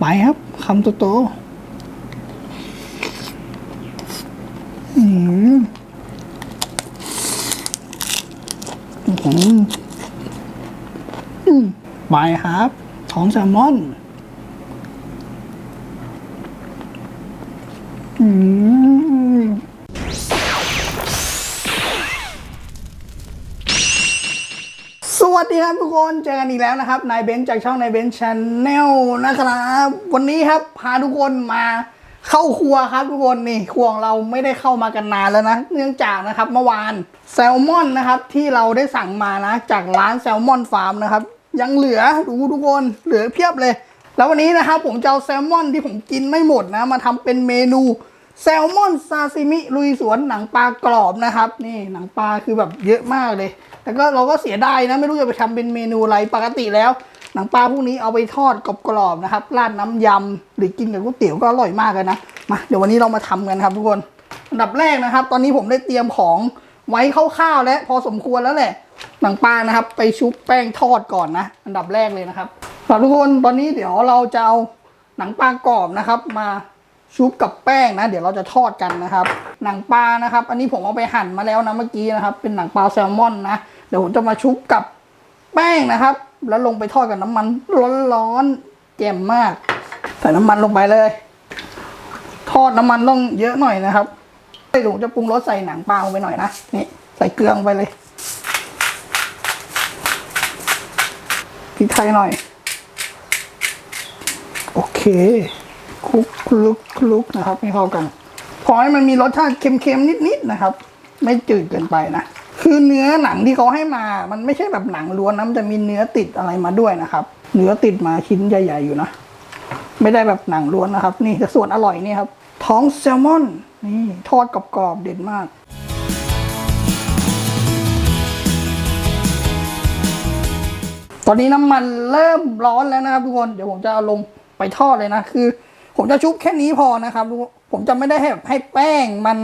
ไปครับคำโตๆอืมอืมไปครับ ของแซลมอน อืม วัสดีครับทุกคนเจอกันอีกแล้วนะครับนายเบนซ์จากช่องนายเบนซ์ชาแนลนะครับวันนี้ครับพาทุกคนมาเข้าครัวครับทุกคนนี่ครัวของเราไม่ได้เข้ามากันนานแล้วนะ เนื่องจากนะครับเมื่อวานแซลมอนนะครับที่เราได้สั่งมานะ จากร้านแซลมอนฟาร์มนะครับยังเหลือดูทุกคนเหลือเพียบเลย แล้ววันนี้นะครับผมจะเอาแซลมอนที่ผมกินไม่หมดนะ มาทำเป็นเมนู แซลมอนซาซิมิลุยสวนหนังปลากรอบนะครับ นี่หนังปลาคือแบบเยอะมากเลยแล้วก็เราก็เสียดายนะ ไม่รู้จะไปทำเป็นเมนูอะไรปกติแล้ว หนังปลาพวกนี้เอาไปทอดกรอบๆนะครับราดน้ำยำหรือกินกับก๋วยเตี๋ยวก็อร่อยมากเลยนะมาเดี๋ยววันนี้เรามาทำกันครับทุกคนอันดับแรกนะครับ ตอนนี้ผมได้เตรียมของไว้คร่าวๆและพอสมควรแล้วแหละหนังปลานะครับ ไปชุบแป้งทอดก่อนนะ อันดับแรกเลยนะครับทุกคนตอนนี้เดี๋ยวเราจะเอาหนังปลากรอบนะครับ มา ชุบกับแป้งนะ เดี๋ยวเราจะทอดกันนะครับ หนังปลานะครับ อันนี้ผมเอาไปหั่นมาแล้วนะเมื่อกี้นะครับ เป็นหนังปลาแซลมอนนะเดี๋ยวผมจะมาชุบกับแป้งนะครับ แล้วลงไปทอดกับน้ำมันร้อนๆแจ่มมากใส่น้ำมันลงไปเลย ทอดน้ำมันต้องเยอะหน่อยนะครับเดี๋ยวผมจะปรุงรสใส่หนังปลาลงไปหน่อยนะนี่ใส่เกลือลงไปเลยพริกไทยหน่อย โอเค คลุกคลุกคลุกนะครับให้เข้ากันพอให้มันมีรสชาติเค็มๆนิดๆนะครับ ไม่จืดเกินไปนะ คือเนื้อหนังที่เขาให้มา มันไม่ใช่แบบหนังล้วนนะมันจะมีเนื้อติดอะไรมาด้วยนะครับ เนื้อติดมาชิ้นใหญ่ๆอยู่นะ ไม่ได้แบบหนังล้วนนะครับ นี่แต่ส่วนอร่อยนี่ครับ ท้องแซลมอน นี่ทอดกรอบๆเด็ดมากตอนนี้น้ำมันเริ่มร้อนแล้วนะครับทุกคน เดี๋ยวผมจะเอาลงไปทอดเลยนะ คือ ผมจะชุบแค่นี้พอนะครับผมจะไม่ได้ให้แบบให้แป้งมัน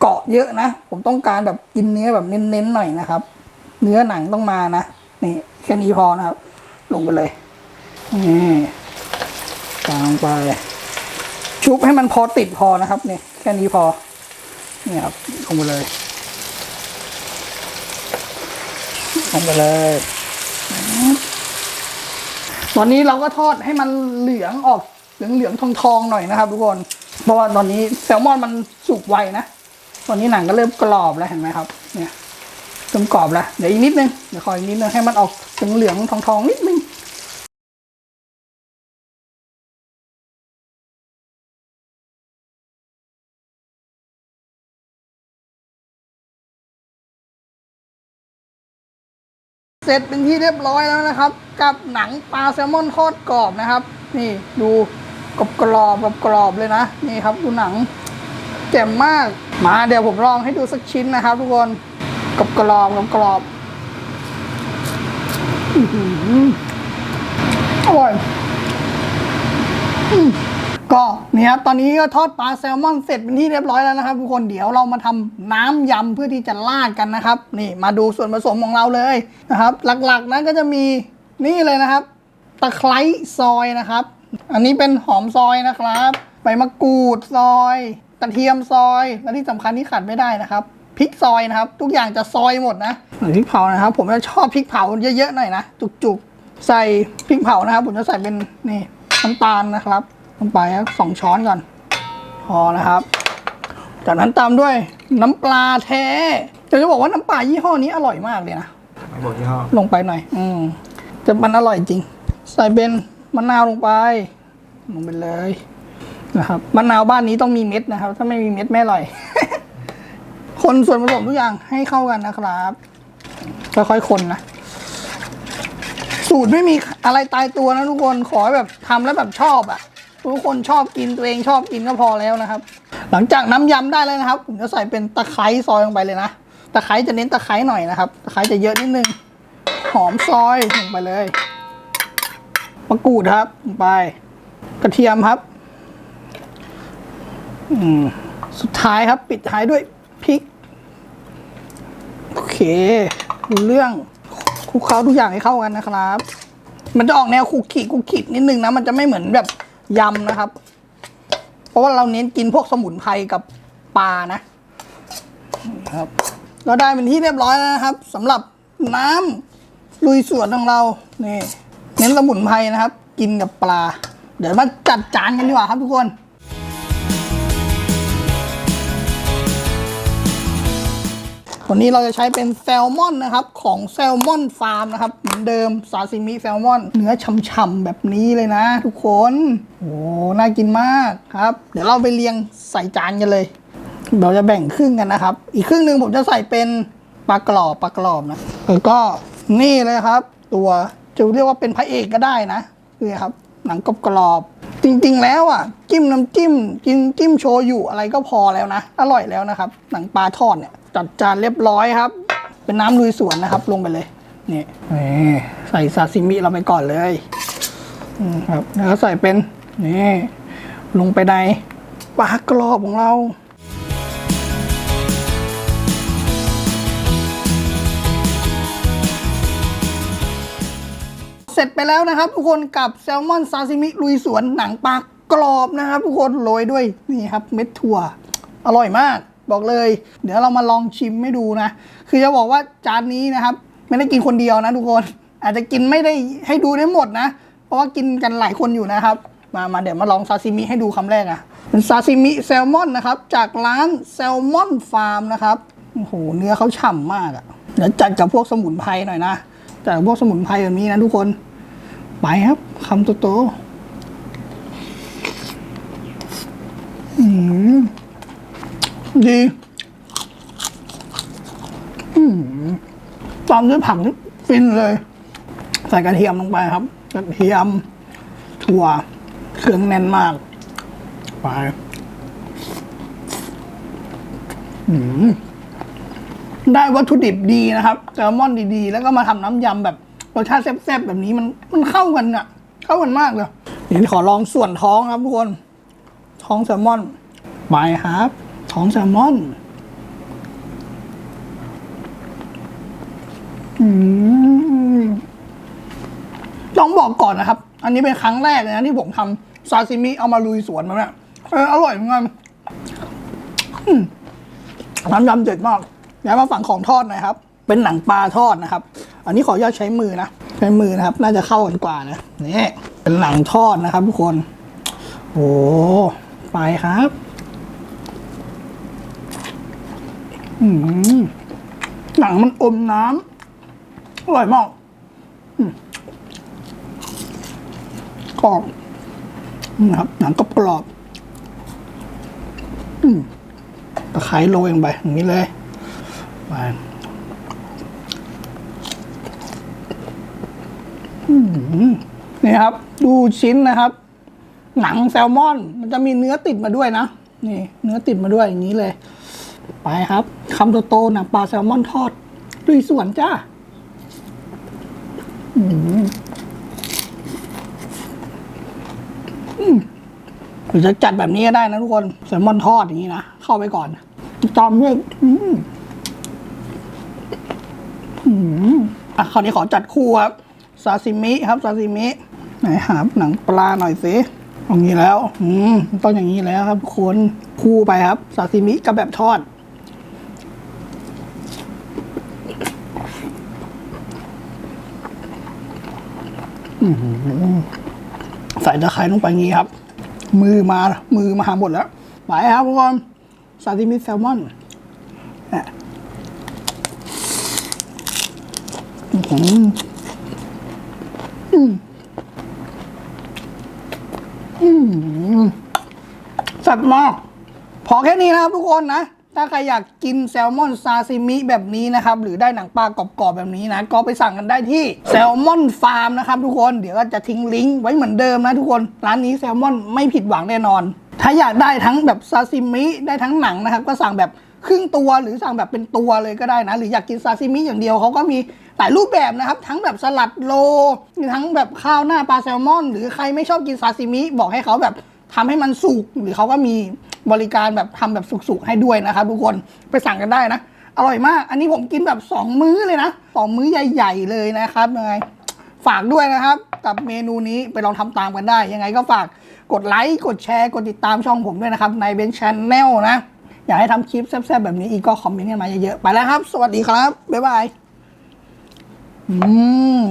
เกาะเยอะนะ ผมต้องการแบบกินเนื้อแบบเน้นๆหน่อยนะครับ เนื้อหนังต้องมานะนี่แค่นี้พอนะครับ ลงไปเลยนี่กางไป ชุบให้มันพอติดพอนะครับนี่แค่นี้พอนี่ครับลงไปเลยลงไปเลยตอนนี้เราก็ทอดให้มันเหลืองออก เหลืองเหลืองทองทองหน่อยนะครับทุกคน เพราะว่าตอนนี้แซลมอนมันสุกไวนะ ตอนนี้หนังก็เริ่มกรอบแล้วเห็นไหมครับ เนี่ยเริ่มกรอบแล้ว เดี๋ยวอีกนิดนึง เดี๋ยวขออีกนิดนึงให้มันออกเหลืองเหลืองทองทองนิดนึงเสร็จเป็นที่เรียบร้อยแล้วนะครับ กับหนังปลาแซลมอนทอดกรอบนะครับ นี่ดู กรอบกรอบกรอบกรอบเลยนะ นี่ครับดูหนังแจ่มมาก มาเดี๋ยวผมลองให้ดูสักชิ้นนะครับ ทุกคนกรอบกรอบกรอบกรอบอื้อหืออร่อยก็เนี่ยครับตอนนี้ก็ทอดปลาแซลมอนเสร็จเป็นที่เรียบร้อยแล้วนะครับทุกคนเดี๋ยวเรามาทำน้ำยำเพื่อที่จะราดกันนะครับ นี่มาดูส่วนผสมของเราเลยนะครับ หลักๆนั้นก็จะมีนี่เลยนะครับ ตะไคร้ซอยนะครับ อันนี้เป็นหอมซอยนะครับใบมะกรูดซอยกระเทียมซอย และที่สำคัญที่ขาดไม่ได้นะครับพริกซอยนะครับ ทุกอย่างจะซอยหมดนะหรือพริกเผานะครับ ผมจะชอบพริกเผาเยอะๆหน่อยนะจุกๆ ใส่พริกเผานะครับ ผมจะใส่เป็นนี่น้ำตาลนะครับลงไปครับสองช้อนก่อนพอนะครับ จากนั้นตามด้วยน้ำปลาแท้จะจะบอกว่าน้ำปลายี่ห้อนี้อร่อยมากเลยนะไม่บอกยี่ห้อลงไปหน่อย อืมจะมันอร่อยจริง ใส่เป็น มะนาวลงไป ลงไปเลยนะครับมะนาวบ้านนี้ต้องมีเม็ดนะครับ ถ้าไม่มีเม็ดไม่อร่อย คนส่วนผสมทุกอย่างให้เข้ากันนะครับค่อยๆคนนะสูตรไม่มีอะไรตายตัวนะทุกคนขอแบบทำแล้วแบบชอบอะ่ะทุกคนชอบกินตัวเองชอบกินก็พอแล้วนะครับ หลังจากน้ำยำได้แล้วนะครับผมจะใส่เป็นตะไคร้ซอยลงไปเลยนะตะไคร้จะเน้นตะไคร้หน่อยนะครับตะไคร้จะเยอะนิดนึงหอมซอยลงไปเลย มะกรูดครับลงไป กระเทียมครับสุดท้ายครับปิดท้ายด้วยพริก โอเครู้เรื่องคลุกเคล้าทุกอย่างให้เข้ากันนะครับ มันจะออกแนวคุกขีคุกขิดนิดนึงนะ มันจะไม่เหมือนแบบยำนะครับ เพราะว่าเราเน้นกินพวกสมุนไพรกับปลานะครับเราได้เป็นที่เรียบร้อยแล้วนะครับสำหรับน้ำลุยสวนของเรา นี่ เน้นสมุนไพรนะครับ กินกับปลา เดี๋ยวมาจัดจานกันดีกว่าครับทุกคนวันนี้เราจะใช้เป็นแซลมอนนะครับ ของแซลมอนฟาร์มนะครับ เหมือนเดิมซาซิมิแซลมอน เนื้อฉ่ำๆแบบนี้เลยนะ ทุกคนโอ้น่ากินมากครับ เดี๋ยวเราไปเรียงใส่จานกันเลย เราจะแบ่งครึ่งกันนะครับ อีกครึ่งหนึ่งผมจะใส่เป็นปลากรอบปลากรอบนะแล้วก็นี่เลยครับ ตัว จะเรียกว่าเป็นพระเอกก็ได้นะนี่ครับ หนังกรอบๆจริง ๆ แล้วอะจิ้มน้ำจิ้มกินจิ้มโชยุอะไรก็พอแล้วนะ อร่อยแล้วนะครับ หนังปลาทอดเนี่ยจัดจานเรียบร้อยครับ เป็นน้ำลุยสวนนะครับ ลงไปเลยนี่ใส่ซาซิมิเราไปก่อนเลยอืมครับแล้วใส่เป็นนี่ลงไปในปลากรอบของเรา เสร็จไปแล้วนะครับ ทุกคนกับแซลมอนซาซิมิลุยสวนหนังปลากรอบนะครับ ทุกคนโรยด้วยนี่ครับเม็ดถั่ว อร่อยมากบอกเลย เดี๋ยวเรามาลองชิมให้ดูนะ คือจะบอกว่าจานนี้นะครับ ไม่ได้กินคนเดียวนะทุกคน อาจจะกินไม่ได้ให้ดูได้หมดนะ เพราะว่ากินกันหลายคนอยู่นะครับ มามาเดี๋ยวมาลองซาซิมิให้ดูคำแรกอะเป็นซาซิมิแซลมอนนะครับ จากร้านแซลมอนฟาร์มนะครับโอ้โหเนื้อเขาฉ่ำมากอะเดี๋ยวจัดกับพวกสมุนไพรหน่อยนะจัดกับพวกสมุนไพรแบบนี้นะทุกคน ไปครับคำโตๆอืมดีอืมตามด้วยผักนี่ฟินเลย ใส่กระเทียมลงไปครับ กระเทียม ถั่ว เครื่องแน่นมาก ไปได้วัตถุดิบดีนะครับแซลมอนดีๆ แล้วก็มาทำน้ำยำแบบ รสชาติแซ่บๆแบบนี้มันมันเข้ากันอะเข้ากันมากเลยเดี๋ยวขอลองส่วนท้องครับทุกคน ท้องแซลมอนไปครับ ท้องแซลมอนต้องบอกก่อนนะครับ อันนี้เป็นครั้งแรกเลยนะที่ผมทำซาซิมิเอามาลุยสวนมาเนี่ยเอออร่อยเหมือนกันน้ำยำเด็ดมากแล้วมาฝั่งของทอดหนะครับ เป็นหนังปลาทอดนะครับ อันนี้ขออนุญาตใช้มือนะ ใช้มือนะครับ น่าจะเข้ากันกว่านะ นี่ เป็นหนังทอดนะครับ ทุกคน โอ้ไปครับ อืมหนังมันอมน้ำอร่อยมากกรอบนะครับ หนังกรอบกรอบอืมตะไคร้โรยลงไปอย่างนี้เลยไปอืม นี่ครับ ดูชิ้นนะครับ หนังแซลมอน มันจะมีเนื้อติดมาด้วยนะ นี่ เนื้อติดมาด้วยอย่างนี้เลย ไปครับคำโตๆหนังปลาแซลมอนทอดลุยส่วนจ้าอืมอืมหรือจะจัดแบบนี้ก็ได้นะทุกคนแซลมอนทอดอย่างนี้นะ เข้าไปก่อนตอมด้วยอืมอืมอะคราวนี้ขอจัดคู่ครับ ซาซิมิครับซาซิมิไหนหาหนังปลาหน่อยสิอย่างนี้แล้ว อืมต้องอย่างนี้แล้วครับทุกคนคู่ไปครับซาซิมิกับแบบทอด ใส่ตะไคร้ลงไปงี้ครับ มือมามือมาหาหมดแล้วไปครับทุกคนซาซิมิแซลมอนอะอื้อหืออืมอืม สัตว์มากพอแค่นี้นะครับทุกคนนะ ถ้าใครอยากกินแซลมอนซาซิมิแบบนี้นะครับ หรือได้หนังปลากรอบๆแบบนี้นะ ก็ไปสั่งกันได้ที่แซลมอนฟาร์มนะครับทุกคน เดี๋ยวก็จะทิ้งลิงก์ไว้เหมือนเดิมนะทุกคน ร้านนี้แซลมอนไม่ผิดหวังแน่นอน ถ้าอยากได้ทั้งแบบซาซิมิได้ทั้งหนังนะครับ ก็สั่งแบบ ครึ่งตัวหรือสั่งแบบเป็นตัวเลยก็ได้นะ หรืออยากกินซาซิมิอย่างเดียวเขาก็มีหลายรูปแบบนะครับ ทั้งแบบสลัดโล ทั้งแบบข้าวหน้าปลาแซลมอน หรือใครไม่ชอบกินซาซิมิบอกให้เขาแบบทำให้มันสุกหรือเขาก็มีบริการแบบทำแบบสุกๆให้ด้วยนะครับทุกคนไปสั่งกันได้นะอร่อยมาก อันนี้ผมกินแบบ 2 มื้อเลยนะสองมื้อใหญ่ๆเลยนะครับยังไงฝากด้วยนะครับ กับเมนูนี้ไปลองทำตามกันได้ ยังไงก็ฝากกดไลค์กดแชร์ กดติดตามช่องผมด้วยนะครับ ในเบนชแนลนะ อยากให้ทำคลิปแซ่บๆแบบนี้อีกก็คอมเมนต์กันมาเยอะๆ ไปแล้วครับ สวัสดีครับ บ๊ายบาย อืม